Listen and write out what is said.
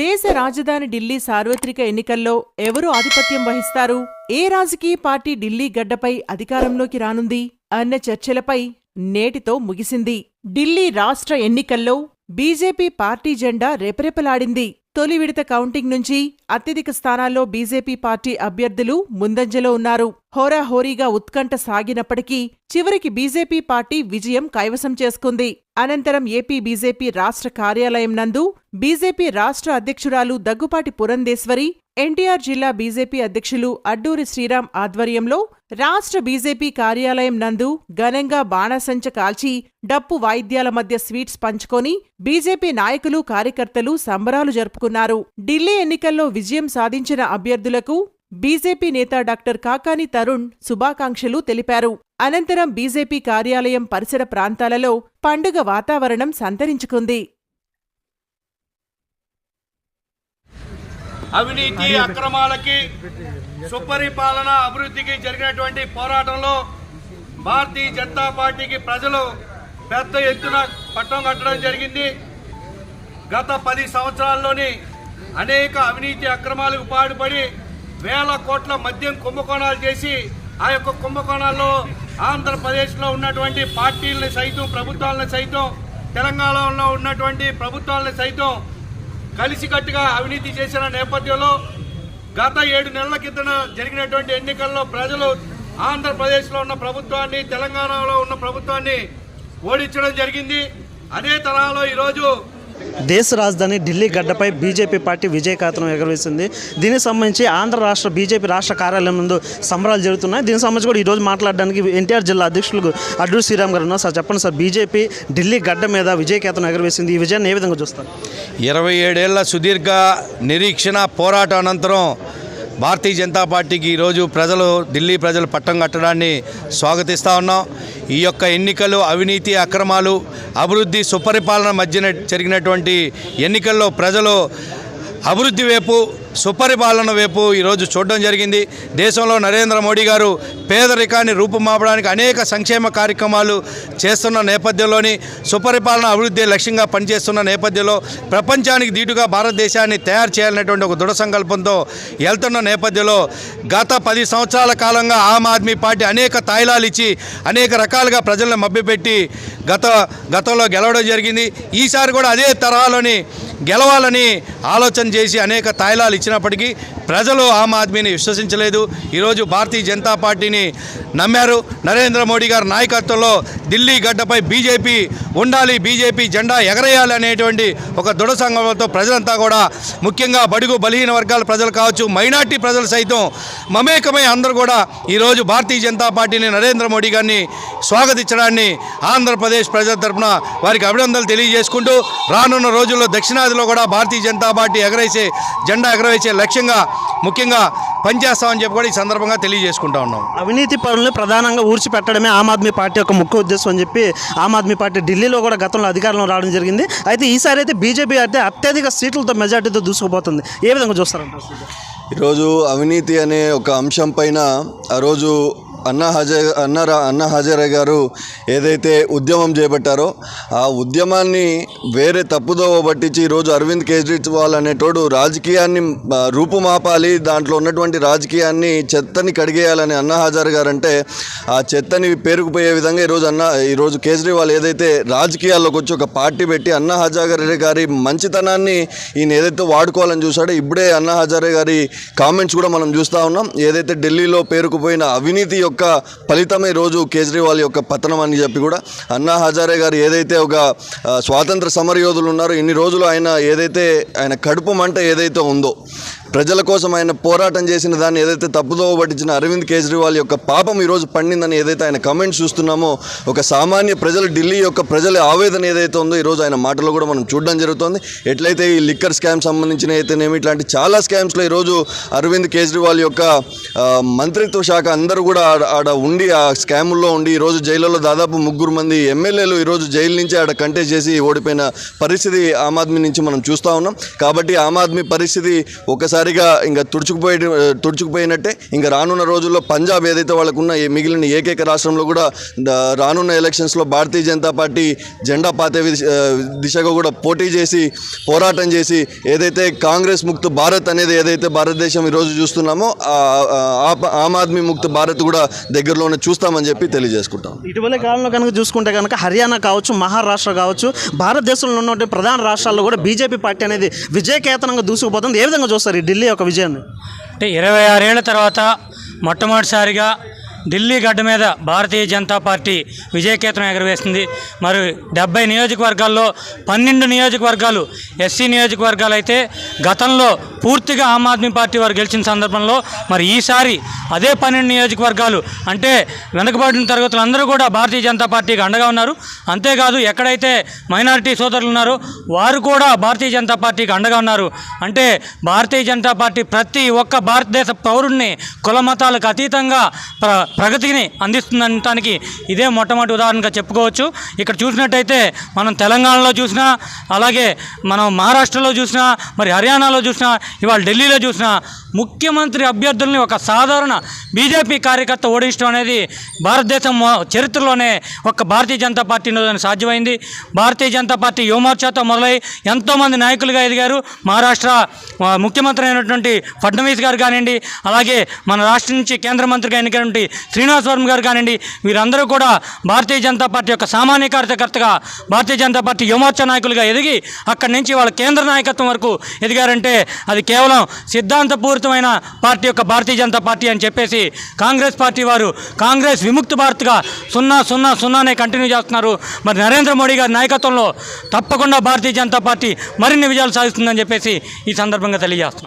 దేశ రాజధాని ఢిల్లీ సార్వత్రిక ఎన్నికల్లో ఎవరు ఆధిపత్యం వహిస్తారు? ఏ రాజకీయ పార్టీ ఢిల్లీ గడ్డపై అధికారంలోకి రానుంది? అన్న చర్చలపై నేటితో ముగిసింది. ఢిల్లీ రాష్ట్ర ఎన్నికల్లో బీజేపీ పార్టీ జెండా రెపరెపలాడింది. తొలి విడత కౌంటింగ్ నుంచి అత్యధిక స్థానాల్లో బీజేపీ పార్టీ అభ్యర్థులు ముందంజలో ఉన్నారు. హోరాహోరీగా ఉత్కంఠ సాగినప్పటికీ చివరికి బీజేపీ పార్టీ విజయం కైవసం చేసుకుంది. అనంతరం ఏపీ బీజేపీ రాష్ట్ర కార్యాలయం నందు బీజేపీ రాష్ట్ర అధ్యక్షురాలు దగ్గుపాటి పురంధేశ్వరి ఎన్టీఆర్ జిల్లా బీజేపీ అధ్యక్షులు అడ్డూరి శ్రీరామ్ ఆధ్వర్యంలో రాష్ట్ర బీజేపీ కార్యాలయం నందు ఘనంగా బాణసంచ కాల్చి డప్పు వాయిద్యాల మధ్య స్వీట్స్ పంచుకొని బీజేపీ నాయకులు కార్యకర్తలు సంబరాలు జరుపుకున్నారు. ఢిల్లీ ఎన్నికల్లో విజయం సాధించిన అభ్యర్థులకు బీజేపీ నేత డాక్టర్ కాకాని తరుణ్ శుభాకాంక్షలు తెలిపారు. అనంతరం బీజేపీ కార్యాలయం పరిసర ప్రాంతాలలో పండుగ వాతావరణం సంతరించుకుంది. అవినీతి అక్రమాలకి సుపరిపాలన అభివృద్ధికి జరిగినటువంటి పోరాటంలో భారతీయ జనతా పార్టీకి ప్రజలు పెద్ద ఎత్తున పట్టం కట్టడం జరిగింది. గత పది సంవత్సరాల్లోని అనేక అవినీతి అక్రమాలకు పాటుపడి వేల కోట్ల మద్యం కుంభకోణాలు చేసి ఆ యొక్క కుంభకోణాల్లో ఆంధ్రప్రదేశ్లో ఉన్నటువంటి పార్టీలను సైతం ప్రభుత్వాలను సైతం తెలంగాణలో ఉన్నటువంటి ప్రభుత్వాలను సైతం కలిసికట్టుగా అవినీతి చేసిన నేపథ్యంలో గత ఏడు నెలల కిందన జరిగినటువంటి ఎన్నికల్లో ప్రజలు ఆంధ్రప్రదేశ్లో ఉన్న ప్రభుత్వాన్ని తెలంగాణలో ఉన్న ప్రభుత్వాన్ని ఓడించడం జరిగింది. అదే తరహాలో ఈరోజు దేశ రాజధాని ఢిల్లీ గడ్డపై బీజేపీ పార్టీ విజయకాతనం ఎగరవేసింది. దీనికి సంబంధించి ఆంధ్ర రాష్ట్ర బీజేపీ రాష్ట్ర కార్యాలయం ముందు సంబరాలు జరుగుతున్నాయి. దీనికి సంబంధించి కూడా ఈరోజు మాట్లాడడానికి ఎన్టీఆర్ జిల్లా అధ్యక్షులు అడ్డు శ్రీరామ్ గారు ఉన్నారు. సార్ చెప్పండి సార్ బీజేపీ ఢిల్లీ గడ్డ మీద విజయకేతనం ఎగరవేసింది. ఈ విజయాన్ని ఏ విధంగా చూస్తారు? ఇరవై ఏడేళ్ళ సుదీర్ఘ నిరీక్షణ పోరాటం అనంతరం భారతీయ జనతా పార్టీకి ఈరోజు ప్రజలు ఢిల్లీ ప్రజలు పట్టం కట్టడాన్ని స్వాగతిస్తూ ఉన్నాం. ఈ యొక్క ఎన్నికలు అవినీతి అక్రమాలు అభివృద్ధి సుపరిపాలన మధ్యన జరిగినటువంటి ఎన్నికల్లో ప్రజలు అభివృద్ధి వైపు సుపరిపాలన వైపు ఈరోజు చూడడం జరిగింది. దేశంలో నరేంద్ర మోడీ గారు పేదరికాన్ని రూపుమాపడానికి అనేక సంక్షేమ కార్యక్రమాలు చేస్తున్న నేపథ్యంలోని సుపరిపాలన అభివృద్ధి లక్ష్యంగా పనిచేస్తున్న నేపథ్యంలో ప్రపంచానికి దీటుగా భారతదేశాన్ని తయారు చేయాలనేటువంటి ఒక దృఢ సంకల్పంతో వెళ్తున్న నేపథ్యంలో గత పది సంవత్సరాల కాలంగా ఆమ్ ఆద్మీ పార్టీ అనేక తాయిలాలు ఇచ్చి అనేక రకాలుగా ప్రజలను మభ్యపెట్టి గత గతంలో గెలవడం జరిగింది. ఈసారి కూడా అదే తరహాలోని గెలవాలని ఆలోచన చేసి అనేక తాయిలాలు ఇచ్చినప్పటికీ ప్రజలు ఆమ్ ఆద్మీని విశ్వసించలేదు. ఈరోజు భారతీయ జనతా పార్టీని నమ్మారు. నరేంద్ర మోడీ గారి నాయకత్వంలో ఢిల్లీ గడ్డపై బీజేపీ ఉండాలి బీజేపీ జెండా ఎగరేయాలి అనేటువంటి ఒక దృఢ సంఘంతో ప్రజలంతా కూడా ముఖ్యంగా బడుగు బలహీన వర్గాల ప్రజలు కావచ్చు మైనార్టీ ప్రజలు సైతం మమేకమై అందరూ కూడా ఈరోజు భారతీయ జనతా పార్టీని నరేంద్ర మోడీ గారిని స్వాగతించడాన్ని ఆంధ్రప్రదేశ్ ప్రజల తరఫున వారికి అభినందనలు తెలియజేసుకుంటూ రానున్న రోజుల్లో దక్షిణాదిలో కూడా భారతీయ జనతా పార్టీ ఎగరేసే జెండా ఎగరవేసే లక్ష్యంగా ముఖ్యంగా పనిచేస్తామని చెప్పి కూడా ఈ సందర్భంగా తెలియజేసుకుంటా ఉన్నాం. అవినీతి పనులను ప్రధానంగా ఊడ్చిపెట్టడమే ఆమ్ ఆద్మీ పార్టీ యొక్క ముఖ్య ఉద్దేశం అని చెప్పి ఆమ్ ఆద్మీ పార్టీ ఢిల్లీలో కూడా గతంలో అధికారంలో రావడం జరిగింది. అయితే ఈసారి అయితే బీజేపీ అయితే అత్యధిక సీట్లతో మెజార్టీతో దూసుకుపోతుంది. ఏ విధంగా చూస్తారంటారు? ఈరోజు అవినీతి అనే ఒక అంశం పైన ఆ రోజు అన్నా హజే అన్న రా- అన్నా హజారే గారు ఏదైతే ఉద్యమం చేపట్టారో ఆ ఉద్యమాన్ని వేరే తప్పుదోవ పట్టించి ఈరోజు అరవింద్ కేజ్రీవాల్ అనేటోడు రాజకీయాన్ని రూపుమాపాలి దాంట్లో ఉన్నటువంటి రాజకీయాన్ని చెత్తని కడిగేయాలని అన్నా హజారే గారు అంటే ఆ చెత్తని పేరుకుపోయే విధంగా ఈరోజు అన్న ఈరోజు కేజ్రీవాల్ ఏదైతే రాజకీయాల్లోకి వచ్చి ఒక పార్టీ పెట్టి అన్నా హజారే గారి మంచితనాన్ని ఈయన ఏదైతే వాడుకోవాలని చూసాడో ఇప్పుడే అన్నా హజారే గారి కామెంట్స్ కూడా మనం చూస్తూ ఉన్నాం. ఏదైతే ఢిల్లీలో పేరుకుపోయిన అవినీతి యొక్క ఫలితమే రోజు కేజ్రీవాల్ యొక్క పతనం అని చెప్పి కూడా అన్నా హజారే గారు ఏదైతే ఒక స్వాతంత్ర సమరయోధులు ఉన్నారో ఇన్ని రోజులు ఆయన ఏదైతే ఆయన కడుపు మంట ఏదైతే ఉందో ప్రజల కోసం ఆయన పోరాటం చేసిన దాన్ని ఏదైతే తప్పుదోవ పట్టించిన అరవింద్ కేజ్రీవాల్ యొక్క పాపం ఈరోజు పండిందని ఏదైతే ఆయన కమెంట్స్ చూస్తున్నామో ఒక సామాన్య ప్రజలు ఢిల్లీ యొక్క ప్రజల ఆవేదన ఏదైతే ఉందో ఈరోజు ఆయన మాటలో కూడా మనం చూడడం జరుగుతుంది. ఎట్లయితే ఈ లిక్కర్ స్కామ్ సంబంధించిన అయితేనేమి ఇట్లాంటి చాలా స్కామ్స్లో ఈరోజు అరవింద్ కేజ్రీవాల్ యొక్క మంత్రిత్వ శాఖ అందరూ కూడా ఆడ ఆడ ఉండి ఆ స్కాముల్లో ఉండి ఈరోజు జైలులో దాదాపు ముగ్గురు మంది ఎమ్మెల్యేలు ఈరోజు జైలు నుంచి ఆడ కంటెస్ట్ చేసి ఓడిపోయిన పరిస్థితి ఆమ్ ఆద్మీ నుంచి మనం చూస్తూ ఉన్నాం. కాబట్టి ఆమ్ ఆద్మీ పరిస్థితి ఒకసారి ఒక్కసారిగా ఇంకా తుడుచుకుపోయి తుడుచుకుపోయినట్టే ఇంకా రానున్న రోజుల్లో పంజాబ్ ఏదైతే వాళ్ళకున్న మిగిలిన ఏకైక రాష్ట్రంలో కూడా రానున్న ఎలక్షన్స్లో భారతీయ జనతా పార్టీ జెండా పాతే దిశగా కూడా పోటీ చేసి పోరాటం చేసి ఏదైతే కాంగ్రెస్ ముక్త భారత్ అనేది ఏదైతే భారతదేశం ఈరోజు చూస్తున్నామో ఆమ్ ఆద్మీ ముక్త భారత్ కూడా దగ్గరలోనే చూస్తామని చెప్పి తెలియజేసుకుంటాం. ఇటీవల కాలంలో కనుక చూసుకుంటే కనుక హర్యానా కావచ్చు మహారాష్ట్ర కావచ్చు భారతదేశంలో ఉన్నటువంటి ప్రధాన రాష్ట్రాల్లో కూడా బీజేపీ పార్టీ అనేది విజయకేతనంగా దూసుకుపోతుంది. ఏ విధంగా చూస్తారు ఈ ఢిల్లీ ఒక విజయం అంటే ఇరవై ఆరేళ్ళ తర్వాత మొట్టమొదటిసారిగా ఢిల్లీ గడ్డ మీద భారతీయ జనతా పార్టీ విజయకేతనం ఎగరవేసింది మరి డెబ్బై నియోజకవర్గాల్లో పన్నెండు నియోజకవర్గాలు ఎస్సీ నియోజకవర్గాలు అయితే గతంలో పూర్తిగా ఆమ్ ఆద్మీ పార్టీ వారు గెలిచిన సందర్భంలో మరి ఈసారి అదే పన్నెండు నియోజకవర్గాలు అంటే వెనుకబడిన తరగతులు అందరూ కూడా భారతీయ జనతా పార్టీకి అండగా ఉన్నారు. అంతేకాదు ఎక్కడైతే మైనారిటీ సోదరులు ఉన్నారో వారు కూడా భారతీయ జనతా పార్టీకి అండగా ఉన్నారు. అంటే భారతీయ జనతా పార్టీ ప్రతి ఒక్క భారతదేశ పౌరుణ్ణి కుల మతాలకు అతీతంగా ప్ర ప్రగతిని అందిస్తుందనటానికి ఇదే మొట్టమొదటి ఉదాహరణగా చెప్పుకోవచ్చు. ఇక్కడ చూసినట్టయితే మనం తెలంగాణలో చూసినా అలాగే మనం మహారాష్ట్రలో చూసినా మరి హర్యానాలో చూసినా ఇవాళ ఢిల్లీలో చూసినా ముఖ్యమంత్రి అభ్యర్థుల్ని ఒక సాధారణ బీజేపీ కార్యకర్త ఓడించడం అనేది భారతదేశం చరిత్రలోనే ఒక భారతీయ జనతా పార్టీ సాధ్యమైంది. భారతీయ జనతా పార్టీ యువమోర్చాతో మొదలై ఎంతోమంది నాయకులుగా ఎదిగారు. మహారాష్ట్ర ముఖ్యమంత్రి అయినటువంటి ఫడ్నవీస్ గారు కానివ్వండి అలాగే మన రాష్ట్రం నుంచి కేంద్ర మంత్రిగా ఎన్నికైనటువంటి శ్రీనివాస్ వర్మ గారు కానివ్వండి వీరందరూ కూడా భారతీయ జనతా పార్టీ యొక్క సామాన్య కార్యకర్తగా భారతీయ జనతా పార్టీ యువమోర్చా నాయకులుగా ఎదిగి అక్కడి నుంచి వాళ్ళ కేంద్ర నాయకత్వం వరకు ఎదిగారంటే అది కేవలం సిద్ధాంతపూరితమైన పార్టీ యొక్క భారతీయ జనతా పార్టీ అని చెప్పేసి కాంగ్రెస్ పార్టీ వారు కాంగ్రెస్ విముక్త భారత్గా సున్నా సున్నా సున్నానే కంటిన్యూ చేస్తున్నారు. మరి నరేంద్ర మోడీ గారి నాయకత్వంలో తప్పకుండా భారతీయ జనతా పార్టీ మరిన్ని విజయాలు సాధిస్తుందని చెప్పేసి ఈ సందర్భంగా తెలియజేస్తున్నాం.